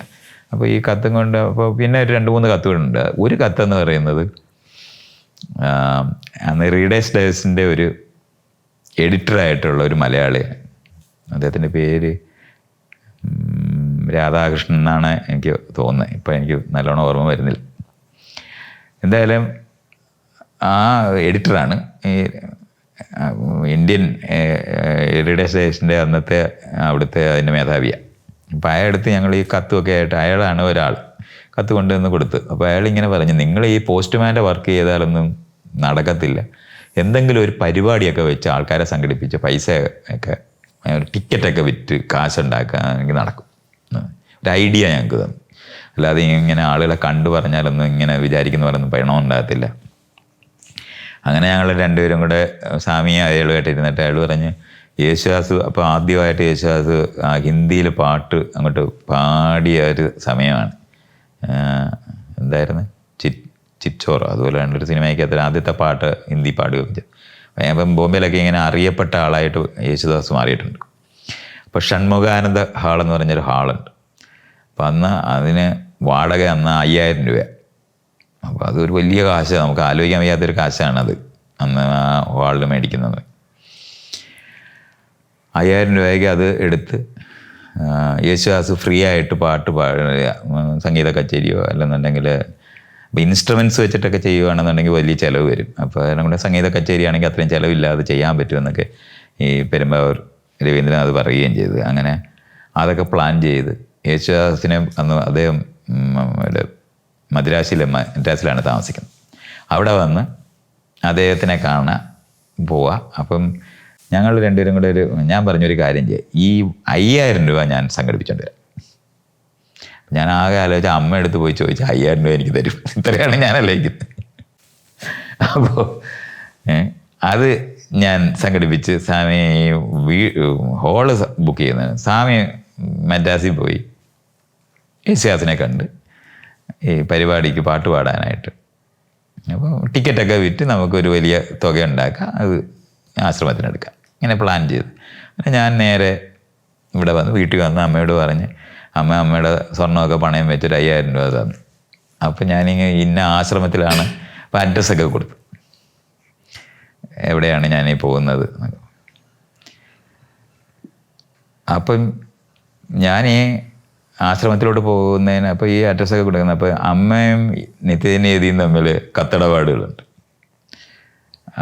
അപ്പോൾ ഈ കത്തും കൊണ്ട് അപ്പോൾ പിന്നെ ഒരു രണ്ട് മൂന്ന് കത്തുകളുണ്ട്. ഒരു കത്തെന്ന് പറയുന്നത് അന്ന് റീഡേഴ്സ് ഡേഴ്സിന്റെ ഒരു എഡിറ്ററായിട്ടുള്ള ഒരു മലയാളിയാണ് അദ്ദേഹത്തിന്റെ പേര് രാധാകൃഷ്ണൻ എന്നാണ് എനിക്ക് തോന്നുന്നത് ഇപ്പം എനിക്ക് നല്ലോണം ഓർമ്മ വരുന്നില്ല. എന്തായാലും ആ എഡിറ്ററാണ് ഈ ഇന്ത്യൻ റീഡേഴ്സ് ഡേഴ്സിന്റെ അന്നത്തെ അവിടുത്തെ അതിന്റെ മേധാവിയാണ് അപ്പോൾ അയാളടുത്ത് ഞങ്ങൾ ഈ കത്തുമൊക്കെ ആയിട്ട് അയാളാണ് ഒരാൾ കത്ത് കൊണ്ടുവന്ന് കൊടുത്ത്. അപ്പോൾ അയാൾ ഇങ്ങനെ പറഞ്ഞു നിങ്ങൾ ഈ പോസ്റ്റ്മാന്റെ വർക്ക് ചെയ്താലൊന്നും നടക്കത്തില്ല. എന്തെങ്കിലും ഒരു പരിപാടിയൊക്കെ വെച്ച് ആൾക്കാരെ സംഘടിപ്പിച്ച് പൈസ ഒക്കെ ടിക്കറ്റൊക്കെ വിറ്റ് കാശുണ്ടാക്കുകയാണെങ്കിൽ നടക്കും. ഒരു ഐഡിയ ഞങ്ങൾക്ക് തന്നു. അല്ലാതെ ഇങ്ങനെ ആളുകളെ കണ്ടു പറഞ്ഞാലൊന്നും ഇങ്ങനെ വിചാരിക്കുന്ന പോലെ ഒന്നും പണം ഉണ്ടാകത്തില്ല അങ്ങനെ ഞങ്ങൾ രണ്ടുപേരും കൂടെ സ്വാമി അയാളുമായിട്ട് ഇരുന്നിട്ട് അയാൾ പറഞ്ഞ് യേശുദാസ് അപ്പോൾ ആദ്യമായിട്ട് യേശുദാസ് ഹിന്ദിയിൽ പാട്ട് അങ്ങോട്ട് പാടിയ ഒരു സമയമാണ്. എന്തായിരുന്നു? ചി ചിച്ചോറോ അതുപോലെ ഒരു സിനിമയ്ക്കകത്ത് ആദ്യത്തെ പാട്ട് ഹിന്ദി പാടുകയും ചെയ്തു. അപ്പം ബോംബെയിലൊക്കെ ഇങ്ങനെ അറിയപ്പെട്ട ആളായിട്ട് യേശുദാസ് മാറിയിട്ടുണ്ട്. അപ്പോൾ ഷൺമുഖാനന്ദ ഹാൾ എന്ന് പറഞ്ഞൊരു ഹാളുണ്ട്. അപ്പം അന്ന് അതിന് വാടക അന്ന് അയ്യായിരം രൂപ അപ്പോൾ അതൊരു വലിയ കാശ്. നമുക്ക് ആലോചിക്കാൻ വയ്യാത്തൊരു കാശാണത്. അന്ന് ആ ഹാളിൽ മേടിക്കുന്നത്. അയ്യായിരം രൂപയ്ക്ക് അത് എടുത്ത് യേശുദാസ് ഫ്രീ ആയിട്ട് പാട്ട് പാടുക സംഗീത കച്ചേരിയോ അല്ലെന്നുണ്ടെങ്കിൽ അപ്പോൾ ഇൻസ്ട്രുമെന്റ്സ് വെച്ചിട്ടൊക്കെ ചെയ്യുകയാണെന്നുണ്ടെങ്കിൽ വലിയ ചിലവ് വരും. അപ്പോൾ നമ്മുടെ സംഗീത കച്ചേരി ആണെങ്കിൽ അത്രയും ചിലവില്ലാതെ ചെയ്യാൻ പറ്റുമെന്നൊക്കെ ഈ പെരുമ്പാവൂർ അത് പറയുകയും ചെയ്തു. അങ്ങനെ അതൊക്കെ പ്ലാൻ ചെയ്ത് യേശുദാസിനെ അന്ന് അദ്ദേഹം മദ്രാസിലെ മദ്രാസിലാണ് താമസിക്കുന്നത്. അവിടെ വന്ന് അദ്ദേഹത്തിനെ കാണാൻ പോവാ. അപ്പം ഞങ്ങൾ രണ്ടുപേരും കൂടെ ഒരു ഞാൻ പറഞ്ഞൊരു കാര്യം ചെയ്യാം. ഈ അയ്യായിരം രൂപ ഞാൻ സംഘടിപ്പിച്ചുകൊണ്ട് വരാം. ഞാൻ ആകെ ആലോചിച്ച അമ്മ എടുത്ത് പോയി ചോദിച്ചു അയ്യായിരം രൂപ എനിക്ക് തരും. ഇത്രയാണ് ഞാൻ ആലോചിക്കുന്നത്. അപ്പോൾ അത് ഞാൻ സംഘടിപ്പിച്ച് സ്വാമി വീ ഹോൾ ബുക്ക് ചെയ്യുന്നത് സ്വാമി മദ്രാസിൽ പോയി. യേശുദാസിനെ കണ്ട് ഈ പരിപാടിക്ക് പാട്ട് പാടാനായിട്ട്. അപ്പോൾ ടിക്കറ്റൊക്കെ വിറ്റ് നമുക്കൊരു വലിയ തുക ഉണ്ടാക്കാം. അത് ആശ്രമത്തിനെടുക്കാം ഇങ്ങനെ പ്ലാൻ ചെയ്ത്. പിന്നെ ഞാൻ നേരെ ഇവിടെ വന്ന് വീട്ടിൽ വന്ന് അമ്മയോട് പറഞ്ഞ് അമ്മ അമ്മയുടെ സ്വർണമൊക്കെ പണയം വെച്ചൊരു അയ്യായിരം രൂപ തന്നു. അപ്പോൾ ഞാനിങ്ങനെ ഇന്ന ആശ്രമത്തിലാണ് അപ്പോൾ അഡ്രസ്സൊക്കെ കൊടുത്തു. എവിടെയാണ് ഞാനീ പോകുന്നത്. അപ്പം ഞാൻ ആശ്രമത്തിലോട്ട് പോകുന്നതിന് അപ്പോൾ ഈ അഡ്രസ്സൊക്കെ കൊടുക്കുന്നത്. അപ്പോൾ അമ്മയും നിത്യനീതിയും തമ്മിൽ കത്തടപാടുകളുണ്ട്.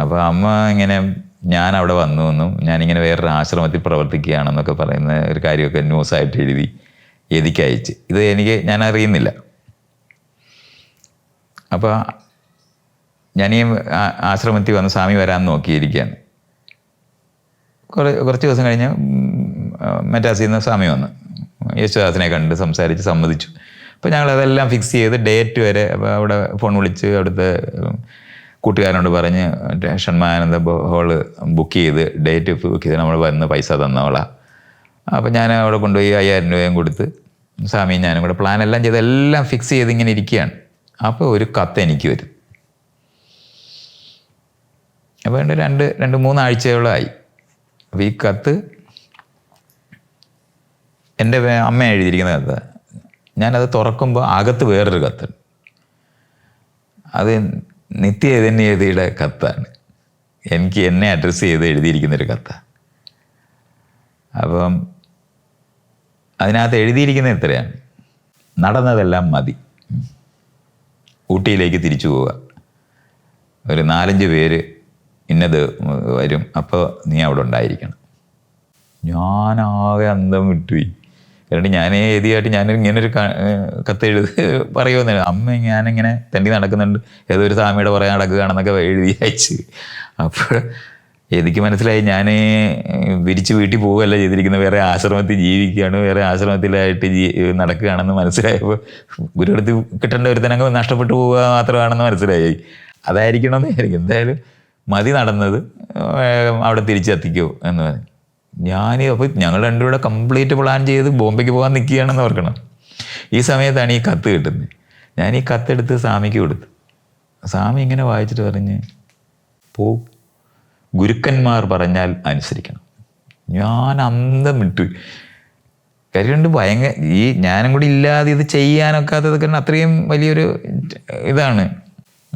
അപ്പോൾ അമ്മ ഇങ്ങനെ ഞാൻ അവിടെ വന്നു എന്നും ഞാനിങ്ങനെ വേറൊരു ആശ്രമത്തിൽ പ്രവർത്തിക്കുകയാണെന്നൊക്കെ പറയുന്ന ഒരു കാര്യമൊക്കെ ന്യൂസായിട്ട് എഴുതി എതിക്ക് അയച്ച്. ഇത് എനിക്ക് ഞാൻ അറിയുന്നില്ല. അപ്പോൾ ഞാൻ ഈ ആശ്രമത്തിൽ വന്ന് സ്വാമി വരാൻ നോക്കിയിരിക്കുകയാണ്. കുറേ കുറച്ച് ദിവസം കഴിഞ്ഞ് മറ്റാസിൽ നിന്ന് സ്വാമി വന്നു. യേശുദാസിനെ കണ്ട് സംസാരിച്ച് സമ്മതിച്ചു. അപ്പോൾ ഞങ്ങൾ അതെല്ലാം ഫിക്സ് ചെയ്ത് ഡേറ്റ് വരെ അപ്പോൾ അവിടെ ഫോൺ വിളിച്ച് അവിടുത്തെ കൂട്ടുകാരനോട് പറഞ്ഞ് ഷൺമാനന്ദ ഹോൾ ബുക്ക് ചെയ്ത് ഡേറ്റ് ബുക്ക് ചെയ്ത് നമ്മൾ വന്ന് പൈസ തന്നോളാം അപ്പോൾ ഞാൻ അവിടെ കൊണ്ടുപോയി അയ്യായിരം രൂപയും കൊടുത്ത് സ്വാമിയും ഞാനും കൂടെ പ്ലാൻ എല്ലാം ചെയ്ത് എല്ലാം ഫിക്സ് ചെയ്ത് ഇങ്ങനെ ഇരിക്കുകയാണ്. അപ്പോൾ ഒരു കത്ത് എനിക്ക് വരും. അപ്പോൾ രണ്ട് രണ്ട് മൂന്നാഴ്ചയോളമായി അപ്പോൾ ഈ കത്ത് എന്റെ അമ്മ എഴുതിയിരിക്കുന്ന കത്ത് ഞാനത് തുറക്കുമ്പോൾ അകത്ത് വേറൊരു കത്ത്. അത് നിത്യ ചൈതന്യതയുടെ കത്താണ്. എനിക്ക് എന്നെ അഡ്രസ്സ് ചെയ്ത് എഴുതിയിരിക്കുന്നൊരു കത്ത. അപ്പം അതിനകത്ത് എഴുതിയിരിക്കുന്നത് ഇത്രയാണ്. നടന്നതെല്ലാം മതി. ഊട്ടിയിലേക്ക് തിരിച്ചു പോവുക. ഒരു നാലഞ്ച് പേര് ഇന്നത് വരും. അപ്പോൾ നീ അവിടെ ഉണ്ടായിരിക്കണം. ഞാനാകെ അന്തം വിട്ടുപോയി. കാരണം ഞാൻ ഏതിയായിട്ട് ഞാൻ ഇങ്ങനെ ഒരു കത്ത് എഴുതി പറയുമെന്നില്ല അമ്മ ഞാനിങ്ങനെ തെണ്ടി നടക്കുന്നുണ്ട്. ഏതോ ഒരു സ്വാമിയുടെ പറയാൻ നടക്കുകയാണെന്നൊക്കെ എഴുതി അയച്ച്. അപ്പോൾ എനിക്ക് മനസ്സിലായി ഞാൻ വിരിച്ച് വീട്ടിൽ പോവുകയല്ല ചെയ്തിരിക്കുന്നത്. വേറെ ആശ്രമത്തിൽ ജീവിക്കുകയാണ്. വേറെ ആശ്രമത്തിലായിട്ട് ജീ നടക്കുകയാണെന്ന് മനസ്സിലായപ്പോൾ ഗുരുവടുത്ത് കിട്ടേണ്ട ഒരുത്തനങ്ങ് നഷ്ടപ്പെട്ടു പോവുക മാത്രമാണെന്ന് മനസ്സിലായി. അതായിരിക്കണമെന്ന് വിചാരിക്കും എന്തായാലും മതി നടന്നത്. അവിടെ തിരിച്ചെത്തിക്കോ എന്ന് പറഞ്ഞു. ഞാൻ അപ്പോൾ ഞങ്ങൾ രണ്ടുകൂടെ കംപ്ലീറ്റ് പ്ലാൻ ചെയ്ത് ബോംബെക്ക് പോകാൻ നിൽക്കുകയാണെന്ന് ഓർക്കണം. ഈ സമയത്താണ് ഈ കത്ത് കിട്ടുന്നത് ഞാൻ ഈ കത്തെടുത്ത് സ്വാമിക്ക് കൊടുത്തു. സ്വാമി ഇങ്ങനെ വായിച്ചിട്ട് പറഞ്ഞ് പോ ഗുരുക്കന്മാർ പറഞ്ഞാൽ അനുസരിക്കണം. ഞാൻ അന്തം വിട്ടു. കാര്യം കൊണ്ട് ഭയങ്കര ഈ ഞാനും കൂടി ഇല്ലാതെ ഇത് ചെയ്യാനൊക്കാത്തതൊക്കെ അത്രയും വലിയൊരു ഇതാണ്.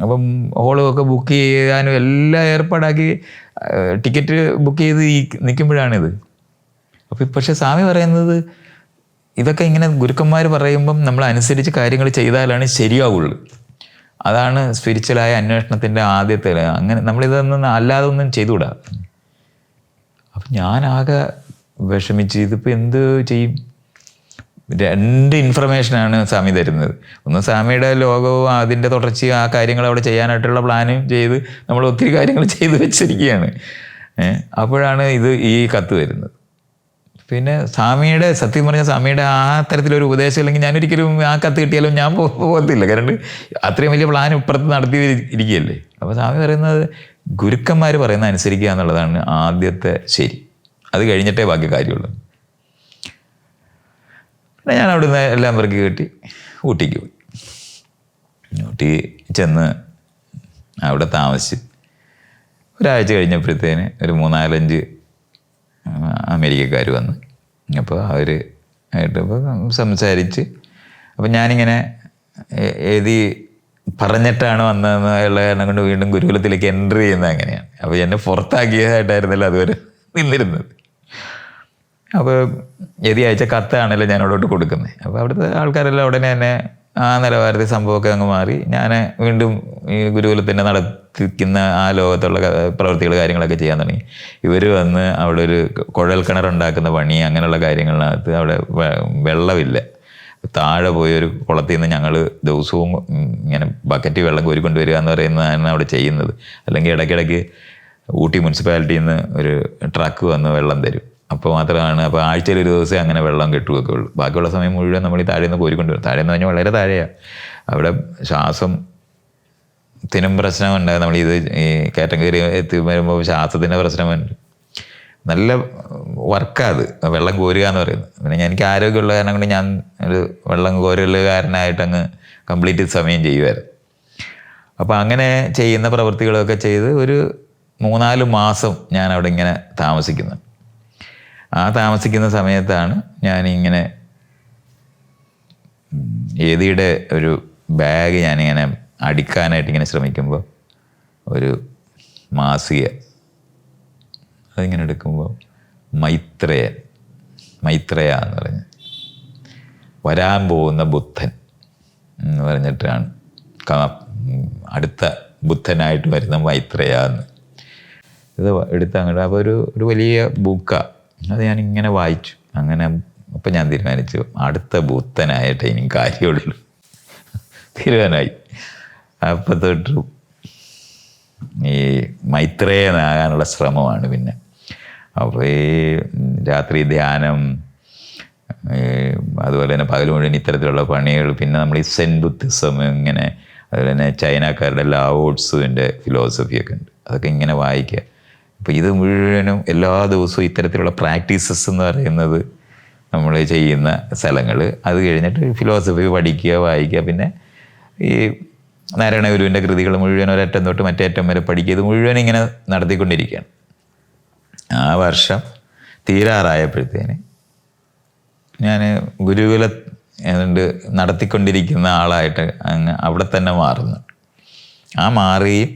അപ്പം ഹോളും ഒക്കെ ബുക്ക് ചെയ്യാനും എല്ലാം ഏർപ്പാടാക്കി ടിക്കറ്റ് ബുക്ക് ചെയ്ത് നിൽക്കുമ്പോഴാണിത്. അപ്പം പക്ഷേ സ്വാമി പറയുന്നത് ഇതൊക്കെ ഇങ്ങനെ ഗുരുക്കന്മാർ പറയുമ്പം നമ്മൾ അനുസരിച്ച് കാര്യങ്ങൾ ചെയ്താലാണ് ശരിയാവുള്ളൂ. അതാണ് സ്പിരിച്വലായ അന്വേഷണത്തിന്റെ ആദ്യത്തെ അങ്ങനെ നമ്മളിതൊന്നും അല്ലാതെ ഒന്നും ചെയ്തുകൂടാ. അപ്പം ഞാനാകെ വിഷമിച്ച് ഇതിപ്പോൾ എന്ത് ചെയ്യും? രണ്ട് ഇൻഫർമേഷനാണ് സ്വാമി തരുന്നത്. ഒന്ന് സ്വാമിയുടെ ലോകവും അതിന്റെ തുടർച്ചയും ആ കാര്യങ്ങൾ അവിടെ ചെയ്യാനായിട്ടുള്ള പ്ലാനും ചെയ്ത് നമ്മൾ ഒത്തിരി കാര്യങ്ങൾ ചെയ്തു വെച്ചിരിക്കുകയാണ്. അപ്പോഴാണ് ഇത് ഈ കത്ത് വരുന്നത്. പിന്നെ സ്വാമിയുടെ സത്യം പറഞ്ഞ സ്വാമിയുടെ ആ തരത്തിലൊരു ഉപദേശം അല്ലെങ്കിൽ ഞാനൊരിക്കലും ആ കത്ത് കിട്ടിയാലും ഞാൻ പോകത്തില്ല. കാരണം അത്രയും വലിയ പ്ലാൻ ഇപ്പുറത്ത് നടത്തി ഇരിക്കുകയല്ലേ. അപ്പോൾ സ്വാമി പറയുന്നത് ഗുരുക്കന്മാർ പറയുന്ന അനുസരിക്കുക എന്നുള്ളതാണ് ആദ്യത്തെ ശരി. അത് കഴിഞ്ഞിട്ടേ ബാക്കി കാര്യമുള്ളൂ. പിന്നെ ഞാൻ അവിടുന്ന് എല്ലാം പെറുക്കി കെട്ടി ഊട്ടിക്ക് പോയി. ഊട്ടി ചെന്ന് അവിടെ താമസിച്ച് ഒരാഴ്ച കഴിഞ്ഞപ്പോഴത്തേന് ഒരു മൂന്നാലഞ്ച് അമേരിക്കക്കാർ വന്ന്. അപ്പോൾ അവർ ആയിട്ട് സംസാരിച്ച് അപ്പം ഞാനിങ്ങനെ എഴുതി പറഞ്ഞിട്ടാണ് വന്നതെന്ന് ഉള്ള കാരണം കൊണ്ട് വീണ്ടും ഗുരുകുലത്തിലേക്ക് എന്റർ ചെയ്യുന്നത് അങ്ങനെയാണ്. അപ്പോൾ എന്നെ പുറത്താക്കിയതായിട്ടായിരുന്നല്ലോ അതുവരെ നിന്നിരുന്നത്. അപ്പോൾ എതി അയച്ച കത്താണല്ലോ ഞാൻ അവിടോട്ട് കൊടുക്കുന്നത് അപ്പോൾ അവിടുത്തെ ആൾക്കാരെല്ലാം ഉടനെ തന്നെ ആ നിലവാരത്തിൽ സംഭവമൊക്കെ അങ്ങ് മാറി. ഞാൻ വീണ്ടും ഈ ഗുരുകുലത്തിന്റെ നടത്തിക്കുന്ന ആ ലോകത്തുള്ള പ്രവൃത്തികൾ കാര്യങ്ങളൊക്കെ ചെയ്യാൻ തുടങ്ങി. ഇവർ വന്ന് അവിടെ ഒരു കുഴൽ കിണർ ഉണ്ടാക്കുന്ന പണി അങ്ങനെയുള്ള കാര്യങ്ങളിനകത്ത് അവിടെ വെള്ളമില്ല. താഴെ പോയി ഒരു കുളത്തിൽ നിന്ന് ഞങ്ങൾ ദിവസവും ഇങ്ങനെ ബക്കറ്റ് വെള്ളം കോരിക്കൊണ്ട് വരിക എന്ന് പറയുന്നതാണ് അവിടെ ചെയ്യുന്നത്. അല്ലെങ്കിൽ ഇടയ്ക്കിടയ്ക്ക് ഊട്ടി മുനിസിപ്പാലിറ്റിയിൽ നിന്ന് ഒരു ട്രക്ക് വന്ന് വെള്ളം തരും. അപ്പോൾ മാത്രമാണ്. അപ്പോൾ ആഴ്ചയിൽ ഒരു ദിവസം അങ്ങനെ വെള്ളം കിട്ടുകയൊക്കെ ഉള്ളൂ ബാക്കിയുള്ള സമയം മുഴുവൻ നമ്മൾ ഈ താഴെ നിന്ന് കോരിക്കൊണ്ട് വരും. താഴെ എന്ന് പറഞ്ഞാൽ വളരെ താഴെയാണ് അവിടെ ശ്വാസം ത്തിനും പ്രശ്നമുണ്ട് നമ്മൾ ഇത് ഈ കാറ്റഗറി എത്തി വരുമ്പോൾ ശ്വാസത്തിന്റെ പ്രശ്നമുണ്ട് നല്ല വർക്കാണ് അത്. വെള്ളം കോരുക എന്ന് പറയുന്നത്. പിന്നെ എനിക്ക് ആരോഗ്യമുള്ള കാരണം കൊണ്ട് ഞാൻ ഒരു വെള്ളം കോരലുകാരനായിട്ട് അങ്ങ് കംപ്ലീറ്റ് സമയം ചെയ്യുമായിരുന്നു അപ്പോൾ അങ്ങനെ ചെയ്യുന്ന പ്രവൃത്തികളൊക്കെ ചെയ്ത് ഒരു മൂന്നാൽ മാസം ഞാൻ അവിടെ ഇങ്ങനെ താമസിക്കുന്നു ആ താമസിക്കുന്ന സമയത്താണ് ഞാനിങ്ങനെ ഏതിയുടെ ഒരു ബാഗ് ഞാനിങ്ങനെ അടിക്കാനായിട്ട് ഇങ്ങനെ ശ്രമിക്കുമ്പോൾ ഒരു മാസിക അതിങ്ങനെ എടുക്കുമ്പോൾ മൈത്രേയൻ മൈത്രേയ എന്ന് പറഞ്ഞ് വരാൻ പോകുന്ന ബുദ്ധൻ എന്ന് പറഞ്ഞിട്ടാണ്. അടുത്ത ബുദ്ധനായിട്ട് വരുന്ന മൈത്രേയ എന്ന്. ഇത് എടുത്ത് അങ്ങോട്ട്. അപ്പോൾ ഒരു ഒരു വലിയ ബുക്കാണ് അത് ഞാൻ ഇങ്ങനെ വായിച്ചു. അങ്ങനെ അപ്പം ഞാൻ തീരുമാനിച്ചു. അടുത്ത ബുദ്ധനായിട്ട് ഇനി കാര്യമുള്ളൂ. തീരുമാനമായി. അപ്പം തൊട്ട് ഈ മൈത്രേയനാകാനുള്ള ശ്രമമാണ് പിന്നെ. അപ്പോൾ ഈ രാത്രി ധ്യാനം അതുപോലെ തന്നെ പകൽ മുഴുവൻ ഇത്തരത്തിലുള്ള പണികൾ പിന്നെ നമ്മൾ ഈ സെൻ ബുദ്ധിസം ഇങ്ങനെ അതുപോലെ തന്നെ ചൈനക്കാരുടെ ലാവോട്സുവിന്റെ ഫിലോസഫിയൊക്കെ ഉണ്ട്. അതൊക്കെ ഇങ്ങനെ വായിക്കുക. അപ്പോൾ ഇത് മുഴുവനും എല്ലാ ദിവസവും ഇത്തരത്തിലുള്ള പ്രാക്ടീസസ് എന്ന് പറയുന്നത് നമ്മൾ ചെയ്യുന്ന സ്ഥലങ്ങൾ അത് കഴിഞ്ഞിട്ട് ഫിലോസഫി പഠിക്കുക വായിക്കുക പിന്നെ ഈ നാരായണ ഗുരുവിന്റെ കൃതികൾ മുഴുവൻ ഒരറ്റം തൊട്ട് മറ്റേ അറ്റം വരെ പഠിക്കുക. ഇത് മുഴുവൻ ഇങ്ങനെ നടത്തിക്കൊണ്ടിരിക്കുകയാണ്. ആ വർഷം തീരാറായപ്പോഴത്തേന് ഞാൻ ഗുരുകുല ഏതാണ്ട് നടത്തിക്കൊണ്ടിരിക്കുന്ന ആളായിട്ട് അങ്ങ് അവിടെ തന്നെ മാറുന്നു. ആ മാറുകയും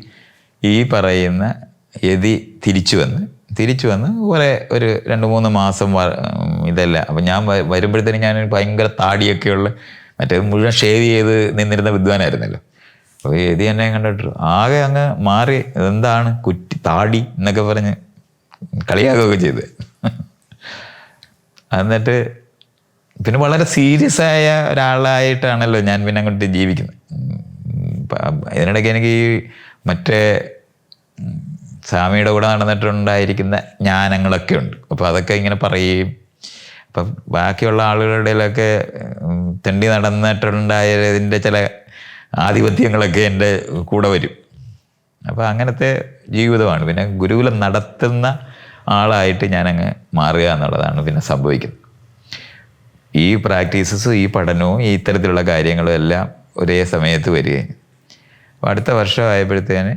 ഈ പറയുന്ന യതി തിരിച്ചു വന്ന്. തിരിച്ചു വന്ന് കുറേ ഒരു രണ്ട് മൂന്ന് മാസം ഇതല്ല. അപ്പം ഞാൻ വരുമ്പോഴത്തേനും ഞാൻ ഭയങ്കര താടിയൊക്കെയുള്ള മറ്റേ മുഴുവൻ ഷേവ് ചെയ്ത് നിന്നിരുന്ന വിദ്വാനായിരുന്നല്ലോ. അപ്പോൾ യതി എന്നെ കണ്ടിട്ട് ആകെ അങ്ങ് മാറി എന്താണ് കുറ്റി താടി എന്നൊക്കെ പറഞ്ഞ് കളിയാക്കുകയൊക്കെ ചെയ്ത്. എന്നിട്ട് പിന്നെ വളരെ സീരിയസ് ആയ ഒരാളായിട്ടാണല്ലോ ഞാൻ പിന്നെ അങ്ങോട്ട് ജീവിക്കുന്നത്. ഇതിനിടയ്ക്ക് എനിക്ക് ഈ മറ്റേ സ്വാമിയുടെ കൂടെ നടന്നിട്ടുണ്ടായിരിക്കുന്ന ജ്ഞാനങ്ങളൊക്കെ ഉണ്ട്. അപ്പോൾ അതൊക്കെ ഇങ്ങനെ പറയുകയും അപ്പം ബാക്കിയുള്ള ആളുകളുടെ ഇടയിലൊക്കെ തെണ്ടി നടന്നിട്ടുണ്ടായതിന്റെ ചില ആധിപത്യങ്ങളൊക്കെ എന്റെ കൂടെ വരും. അപ്പോൾ അങ്ങനത്തെ ജീവിതമാണ്. പിന്നെ ഗുരുകുലം നടത്തുന്ന ആളായിട്ട് ഞാനങ്ങ് മാറുക എന്നുള്ളതാണ് പിന്നെ സംഭവിക്കുന്നത്. ഈ പ്രാക്ടീസസും ഈ പഠനവും ഈ ഇത്തരത്തിലുള്ള കാര്യങ്ങളും എല്ലാം ഒരേ സമയത്ത് വരികയും അടുത്ത വർഷമായപ്പോഴത്തേന്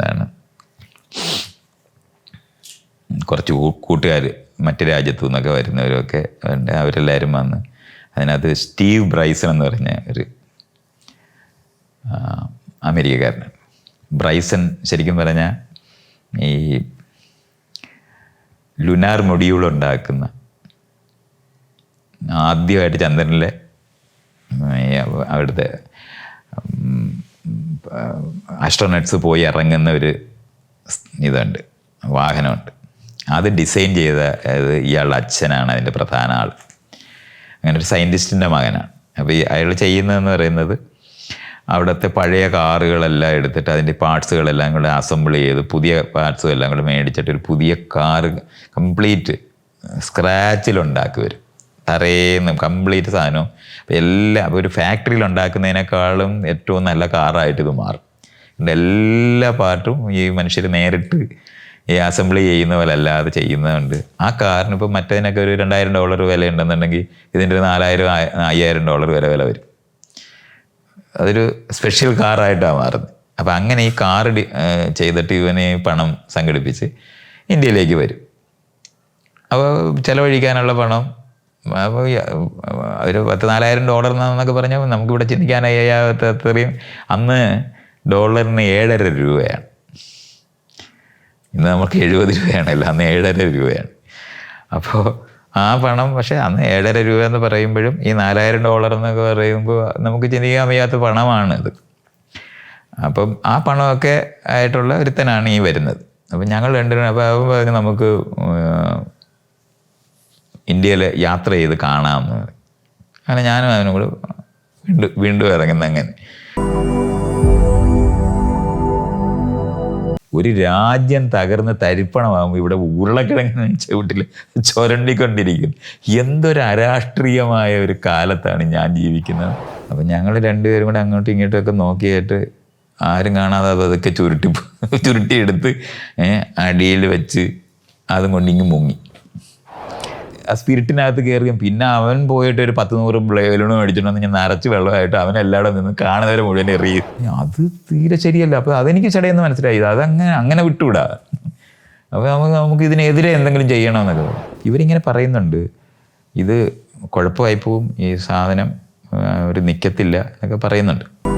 എന്താണ്? കുറച്ച് കൂട്ടുകാർ മറ്റ് രാജ്യത്തു നിന്നൊക്കെ വരുന്നവരൊക്കെ ഉണ്ട്. അവരെല്ലാവരും വന്ന് അതിനകത്ത് സ്റ്റീവ് ബ്രൈസൺ എന്ന് പറഞ്ഞ ഒരു അമേരിക്കക്കാരനാണ് ബ്രൈസൺ ശരിക്കും പറഞ്ഞാൽ ഈ ലുനാർ മൊഡ്യൂൾ ഉണ്ടാക്കുന്ന ആദ്യമായിട്ട് ചന്ദ്രനിലെ അവിടുത്തെ ആസ്ട്രോനട്സ് പോയി ഇറങ്ങുന്ന ഒരു ഇതുണ്ട് വാഹനമുണ്ട്. അത് ഡിസൈൻ ചെയ്ത അത് ഇയാളുടെ അച്ഛനാണ് അതിന്റെ പ്രധാന ആൾ. അങ്ങനെ ഒരു സയന്റിസ്റ്റിന്റെ മകനാണ്. അപ്പോൾ ഈ അയാൾ ചെയ്യുന്നതെന്ന് പറയുന്നത് അവിടുത്തെ പഴയ കാറുകളെല്ലാം എടുത്തിട്ട് അതിന്റെ പാർട്സുകളെല്ലാം കൂടെ അസംബിൾ ചെയ്ത് പുതിയ പാർട്സും എല്ലാം കൂടെ മേടിച്ചിട്ട് ഒരു പുതിയ കാറ് കംപ്ലീറ്റ് സ്ക്രാച്ചിലുണ്ടാക്കി വരും. തറേന്ന് കംപ്ലീറ്റ് സാധനവും. അപ്പോൾ എല്ലാം ഒരു ഫാക്ടറിയിൽ ഉണ്ടാക്കുന്നതിനേക്കാളും ഏറ്റവും നല്ല കാറായിട്ട് ഇത് മാറും. എല്ലാ പാർട്ടും ഈ മനുഷ്യർ നേരിട്ട് ഈ അസംബ്ലി ചെയ്യുന്ന പോലെ അല്ലാതെ ചെയ്യുന്നതുകൊണ്ട് ആ കാറിന് ഇപ്പോൾ മറ്റേതിനൊക്കെ ഒരു രണ്ടായിരം ഡോളർ വില ഉണ്ടെന്നുണ്ടെങ്കിൽ ഇതിന്റെ ഒരു നാലായിരം അയ്യായിരം ഡോളർ വില വില വരും. അതൊരു സ്പെഷ്യൽ കാറായിട്ടാണ് മാറുന്നത്. അപ്പോൾ അങ്ങനെ ഈ കാർ ചെയ്തിട്ട് ഇവന് പണം സംഘടിപ്പിച്ച് ഇന്ത്യയിലേക്ക് വരും. അപ്പോൾ ചിലവഴിക്കാനുള്ള പണം ഒരു പത്ത് നാലായിരം ഡോളർ എന്നൊക്കെ പറഞ്ഞാൽ നമുക്കിവിടെ ചിന്തിക്കാനാകാത്ത അത്രയും അന്ന് ഡോളറിന് ഏഴര രൂപയാണ്. ഇന്ന് നമുക്ക് എഴുപത് രൂപയാണല്ലോ അന്ന് ഏഴര രൂപയാണ്. അപ്പോൾ ആ പണം പക്ഷേ അന്ന് ഏഴര രൂപ എന്ന് പറയുമ്പോഴും ഈ നാലായിരം ഡോളർ എന്നൊക്കെ പറയുമ്പോൾ നമുക്ക് ചിന്തിക്കാൻ വയ്യാത്ത പണമാണ് ഇത്. അപ്പം ആ പണമൊക്കെ ആയിട്ടുള്ള ഒരുത്തനാണ് ഈ വരുന്നത്. അപ്പം ഞങ്ങൾ രണ്ടുപേരും അപ്പോൾ അവൻ നമുക്ക് ഇന്ത്യയിൽ യാത്ര ചെയ്ത് കാണാമെന്ന് പറയും. അങ്ങനെ ഞാനും അവനും കൂടെ വീണ്ടും വീണ്ടും ഇറങ്ങുന്ന അങ്ങനെ. ഒരു രാജ്യം തകർന്ന് തരിപ്പണമാകുമ്പോൾ ഇവിടെ ഉരുളക്കിഴങ്ങ് ചവിട്ടിൽ ചുരണ്ടിക്കൊണ്ടിരിക്കുന്നു. എന്തൊരു അരാഷ്ട്രീയമായ ഒരു കാലത്താണ് ഞാൻ ജീവിക്കുന്നത്. അപ്പം ഞങ്ങൾ രണ്ടുപേരും കൂടെ അങ്ങോട്ടും ഇങ്ങോട്ടും ഒക്കെ നോക്കിയിട്ട് ആരും കാണാതെ അത് അതൊക്കെ ചുരുട്ടി ചുരുട്ടിയെടുത്ത് അടിയിൽ വെച്ച് അതും കൊണ്ടിങ്ങ് മുങ്ങി. ആ സ്പിരിറ്റിനകത്ത് കയറിയും പിന്നെ അവൻ പോയിട്ട് ഒരു പത്ത് നൂറ് ബ്ലേലൂണ് മേടിച്ചിട്ടുണ്ടെന്ന് ഞാൻ നിറച്ച് വെള്ളമായിട്ട് അവൻ എല്ലായിടും നിന്ന് കാണുന്നവരെ മുഴുവൻ എറിയും. അത് തീരെ ശരിയല്ല. അപ്പോൾ അതെനിക്ക് ചടയെന്ന് മനസ്സിലായി. അതങ്ങനെ അങ്ങനെ വിട്ടുവിടാ. അപ്പോൾ നമുക്ക് നമുക്ക് ഇതിനെതിരെ എന്തെങ്കിലും ചെയ്യണമെന്നൊക്കെ. ഇവരിങ്ങനെ പറയുന്നുണ്ട്. ഇത് കുഴപ്പമായി പോവും ഈ സാധനം ഒരു നിൽക്കത്തില്ല എന്നൊക്കെ പറയുന്നുണ്ട്.